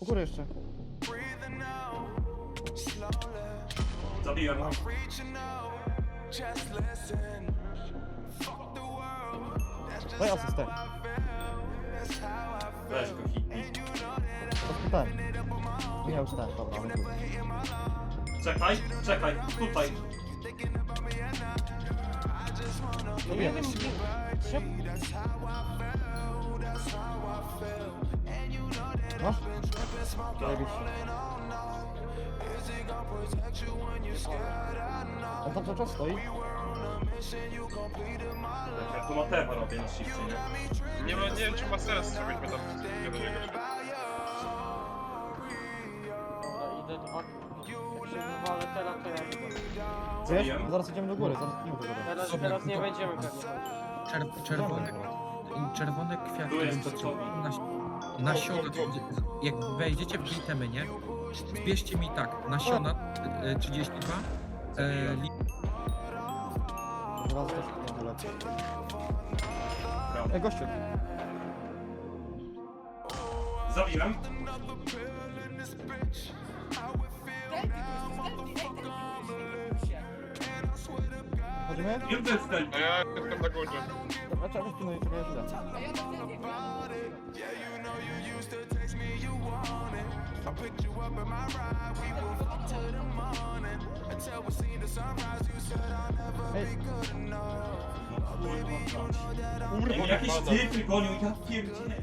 U góry jeszcze. Zabiłem. Daj asystę. Weź go hitnij. Rozpytałem. Nie ustałem, dobra, ale chuj. Czekaj, czekaj, tutaj. No wiem. Masz? Zajebiście. On tam cały czas stoi? Ja tu Matewa robię na shifcie, nie? Nie, ma, nie wiem czy ma sens, żebyśmy tam nie do niego szli. Dobra, idę do was. Jak się wywalę teraz, to ja idę. Wiesz? Zabiłem. Zaraz idziemy do góry, zaraz idziemy do góry. Teraz, teraz nie będziemy pewnie. Czer, czerwone, czerwone kwiaty. Tu jest będą przed tobą. na- Nasiona, jak wejdziecie w itemy, nie? Zbierzcie mi tak, nasiona e, 32, e, li, też. Ej, gościu. Zabiłem. Chodzimy? Ile to jest ten? A ja jestem na górze. Dobra, być pilnuj, czekaj, ja Kurwa, jakiś typy gonią, ja pierdzielę.